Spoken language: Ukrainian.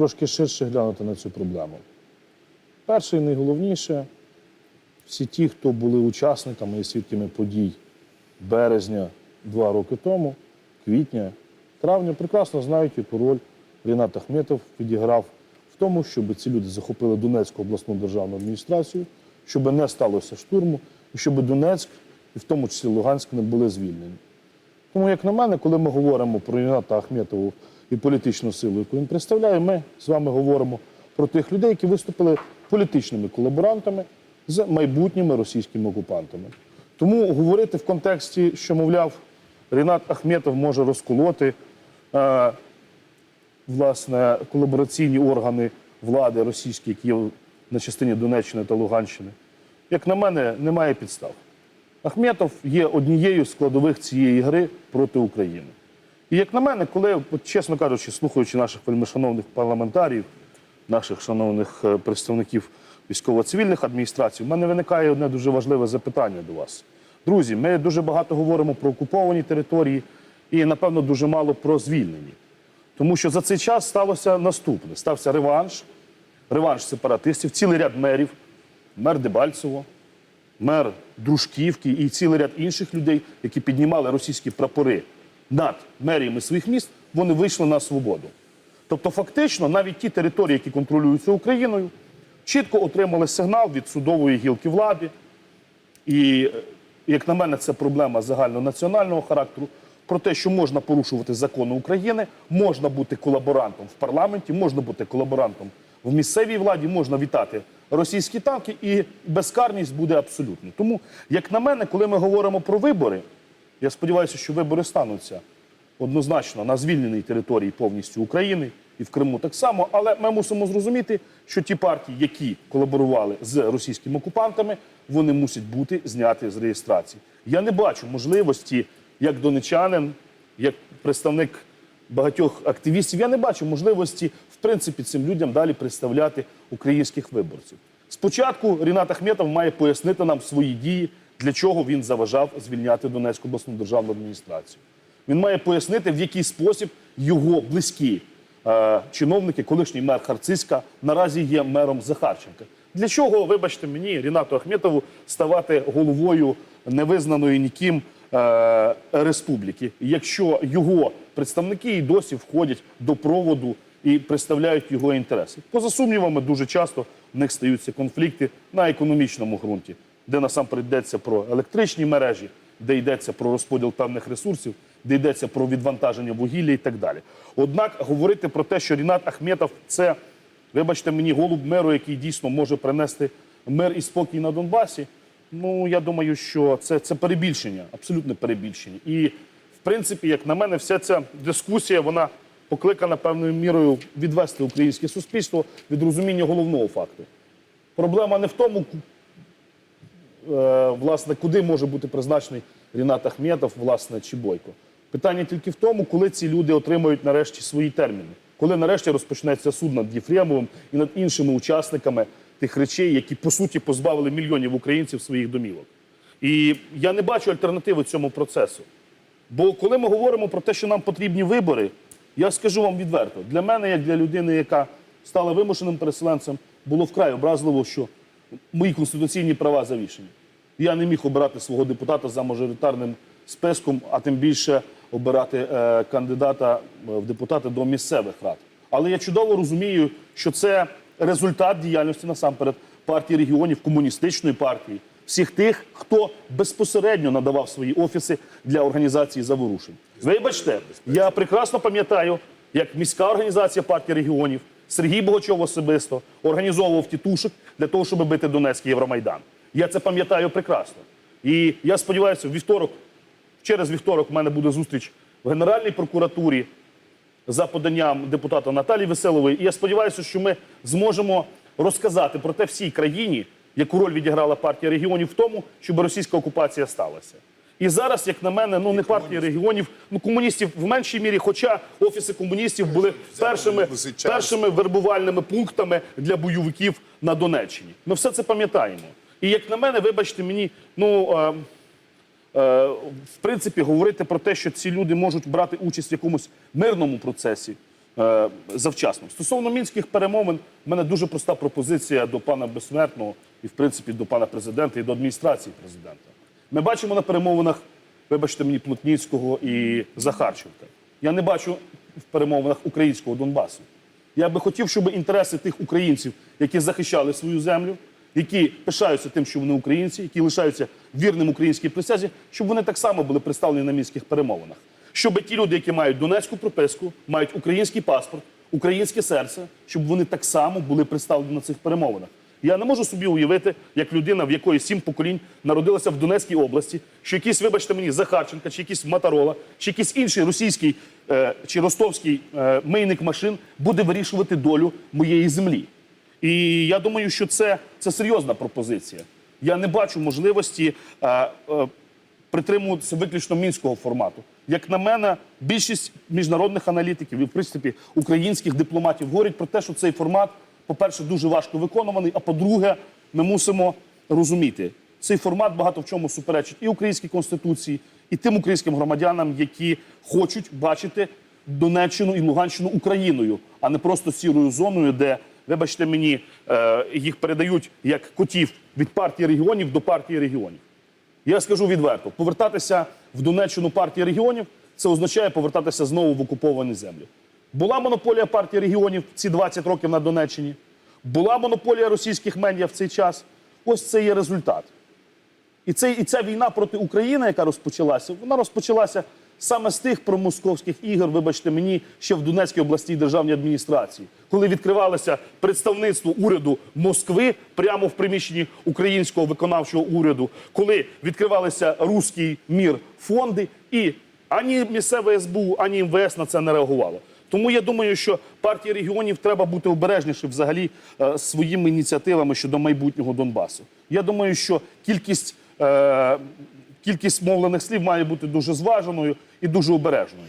трошки ширше глянути на цю проблему. Перше і найголовніше, всі ті, хто були учасниками і свідками подій березня два роки тому, квітня, травня, прекрасно знають, яку роль Рінат Ахметов відіграв в тому, щоб ці люди захопили Донецьку обласну державну адміністрацію, щоб не сталося штурму, і щоб Донецьк, і в тому числі Луганськ, не були звільнені. Тому, як на мене, коли ми говоримо про Ріната Ахметову і політичну силу, яку він представляє, ми з вами говоримо про тих людей, які виступили політичними колаборантами з майбутніми російськими окупантами. Тому говорити в контексті, що, мовляв, Рінат Ахметов може розколоти е, власне колабораційні органи влади російські, які є на частині Донеччини та Луганщини, як на мене, немає підстав. Ахметов є однією з складових цієї гри проти України. І як на мене, коли, от, чесно кажучи, слухаючи наших вельмишановних парламентарів, наших шановних е, представників військово-цивільних адміністрацій, в мене виникає одне дуже важливе запитання до вас. Друзі, ми дуже багато говоримо про окуповані території і, напевно, дуже мало про звільнені. Тому що за цей час сталося наступне: стався реванш, реванш сепаратистів, цілий ряд мерів, мер Дебальцево, мер Дружківки і цілий ряд інших людей, які піднімали російські прапори над меріями своїх міст, вони вийшли на свободу. Тобто, фактично, навіть ті території, які контролюються Україною, чітко отримали сигнал від судової гілки влади. І, е, як на мене, це проблема загальнонаціонального характеру. Про те, що можна порушувати закони України, можна бути колаборантом в парламенті, можна бути колаборантом в місцевій владі, можна вітати російські танки, і безкарність буде абсолютно. Тому, як на мене, коли ми говоримо про вибори, я сподіваюся, що вибори стануться однозначно на звільненій території повністю України і в Криму так само. Але ми мусимо зрозуміти, що ті партії, які колаборували з російськими окупантами, вони мусять бути зняті з реєстрації. Я не бачу можливості, як донечанин, як представник багатьох активістів, я не бачу можливості, в принципі, цим людям далі представляти українських виборців. Спочатку Рінат Ахметов має пояснити нам свої дії, для чого він заважав звільняти Донецьку обласну державну адміністрацію. Він має пояснити, в який спосіб його близькі е, чиновники, колишній мер Харциська, наразі є мером Захарченка. Для чого, вибачте мені, Рінату Ахметову, ставати головою невизнаної ніким е, республіки, якщо його представники і досі входять до проводу і представляють його інтереси? Поза сумнівами, дуже часто в них стаються конфлікти на економічному ґрунті, де насамперед йдеться про електричні мережі, де йдеться про розподіл певних ресурсів, де йдеться про відвантаження вугілля і так далі. Однак говорити про те, що Рінат Ахметов це, вибачте мені, голуб меру, який дійсно може принести мир і спокій на Донбасі. Ну я думаю, що це, це перебільшення, абсолютне перебільшення. І в принципі, як на мене, вся ця дискусія вона покликана певною мірою відвести українське суспільство від розуміння головного факту. Проблема не в тому, власне, куди може бути призначений Рінат Ахметов, власне, чи Бойко. Питання тільки в тому, коли ці люди отримають нарешті свої терміни, коли нарешті розпочнеться суд над Єфремовим і над іншими учасниками тих речей, які по суті позбавили мільйонів українців своїх домівок. І я не бачу альтернативи цьому процесу. Бо коли ми говоримо про те, що нам потрібні вибори, я скажу вам відверто, для мене, як для людини, яка стала вимушеним переселенцем, було вкрай образливо, що мої конституційні права завішені. Я не міг обирати свого депутата за мажоритарним списком, а тим більше обирати е, кандидата е, в депутати до місцевих рад. Але я чудово розумію, що це результат діяльності насамперед партії регіонів, комуністичної партії, всіх тих, хто безпосередньо надавав свої офіси для організації заворушень. Вибачте, я прекрасно пам'ятаю, як міська організація партії регіонів Сергій Богачов особисто організовував тітушок для того, щоб бити Донецький Євромайдан. Я це пам'ятаю прекрасно. І я сподіваюся, в вівторок, через вівторок, в мене буде зустріч в Генеральній прокуратурі за поданням депутата Наталії Веселової. І я сподіваюся, що ми зможемо розказати про те всій країні, яку роль відіграла партія регіонів в тому, щоб російська окупація сталася. І зараз, як на мене, ну не партія регіонів, ну комуністів в меншій мірі, хоча офіси комуністів були першими, першими вербувальними пунктами для бойовиків на Донеччині. Ми все це пам'ятаємо. І як на мене, вибачте мені, ну. Е, е, в принципі, говорити про те, що ці люди можуть брати участь в якомусь мирному процесі. е, завчасно. Стосовно мінських перемовин, в мене дуже проста пропозиція до пана Безсмертного і, в принципі, до пана президента і до адміністрації президента. Ми бачимо на перемовинах, вибачте мені, Плотніцького і Захарченка. Я не бачу в перемовинах українського Донбасу. Я би хотів, щоб інтереси тих українців, які захищали свою землю, які пишаються тим, що вони українці, які лишаються вірним українській присязі, щоб вони так само були представлені на мінських перемовинах. Щоб ті люди, які мають донецьку прописку, мають український паспорт, українське серце, щоб вони так само були представлені на цих перемовинах. Я не можу собі уявити, як людина, в якої сім поколінь народилася в Донецькій області, що якийсь, вибачте мені, Захарченка, чи якийсь Матарола, чи якийсь інший російський е, чи ростовський е, мийник машин буде вирішувати долю моєї землі. І я думаю, що це, це серйозна пропозиція. Я не бачу можливості е, е, притримуватися виключно мінського формату. Як на мене, більшість міжнародних аналітиків і, в принципі, українських дипломатів говорять про те, що цей формат, по-перше, дуже важко виконуваний. А по-друге, ми мусимо розуміти, цей формат багато в чому суперечить і українській конституції, і тим українським громадянам, які хочуть бачити Донеччину і Луганщину Україною, а не просто сірою зоною, де, вибачте мені, е, їх передають як котів від партії регіонів до партії регіонів. Я скажу відверто: повертатися в Донеччину партії регіонів це означає повертатися знову в окуповані землі. Була монополія партії регіонів ці 20 років на Донеччині, була монополія російських медіа в цей час. Ось це є результат. І, це, і ця війна проти України, яка розпочалася, вона розпочалася саме з тих промосковських ігор, вибачте мені, ще в Донецькій обласній державній адміністрації, коли відкривалося представництво уряду Москви прямо в приміщенні українського виконавчого уряду, коли відкривалися руський мір фонди, і ані місцеве СБУ, ані МВС на це не реагувало. Тому я думаю, що партії регіонів треба бути обережніше взагалі е, своїми ініціативами щодо майбутнього Донбасу. Я думаю, що кількість, е, кількість мовлених слів має бути дуже зваженою і дуже обережною.